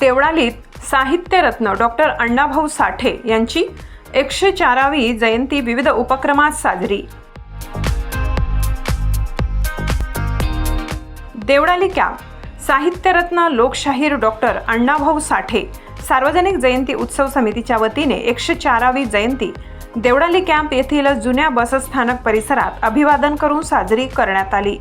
देवळालीत साहित्यरत्न डॉक्टर अण्णाभाऊ साठे यांची एकशे चारावी जयंती विविध उपक्रमात साजरी. देवळाली कॅम्प साहित्यरत्न लोकशाहीर डॉक्टर अण्णाभाऊ साठे सार्वजनिक जयंती उत्सव समितीच्या वतीने एकशे चारावी जयंती देवडाली कॅम्प येथील जुन्या बसस्थानक परिसरात अभिवादन करून साजरी करण्यात आली.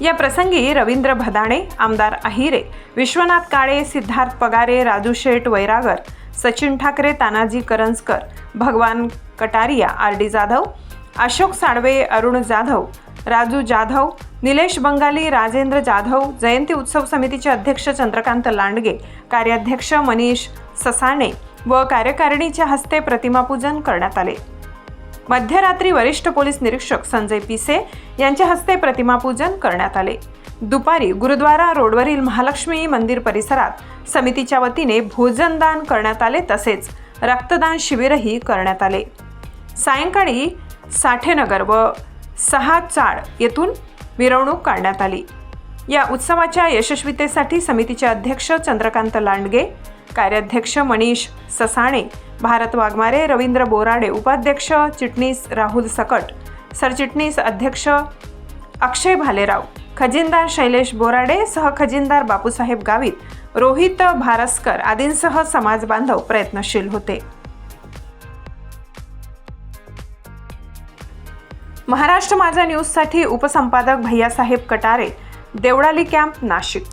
या प्रसंगी रवींद्र भदाणे आमदार अहिरे विश्वनाथ काळे सिद्धार्थ पगारे राजू शेठ वैरागर सचिन ठाकरे तानाजी करंजकर भगवान कटारिया आर डी जाधव अशोक साळवे अरुण जाधव राजू जाधव निलेश बंगाली राजेंद्र जाधव जयंती उत्सव समितीचे अध्यक्ष चंद्रकांत लांडगे कार्याध्यक्ष मनीष ससाणे व कार्यकारिणीच्या हस्ते प्रतिमापूजन करण्यात आले. मध्यरात्री वरिष्ठ पोलीस निरीक्षक संजय पिसे यांच्या हस्ते प्रतिमापूजन करण्यात आले. दुपारी गुरुद्वारा रोडवरील महालक्ष्मी मंदिर परिसरात समितीच्या वतीने भोजनदान करण्यात आले तसेच रक्तदान शिबिरही करण्यात आले. सायंकाळी साठेनगर व सहा चाळ येथून मिरवणूक काढण्यात आली. या उत्सवाच्या यशस्वीतेसाठी समितीचे अध्यक्ष चंद्रकांत लांडगे कार्याध्यक्ष मनीष ससाणे भारत वाघमारे रवींद्र बोराडे उपाध्यक्ष चिटणीस राहुल सकट सरचिटणीस अध्यक्ष अक्षय भालेराव खजिनदार शैलेश बोराडे सहखजिनदार बापूसाहेब गावित रोहित भारस्कर आदींसह समाज बांधव प्रयत्नशील होते. महाराष्ट्र माझा न्यूजसाठी उपसंपादक भैयासाहेब कटारे देवळाली कॅम्प नाशिक.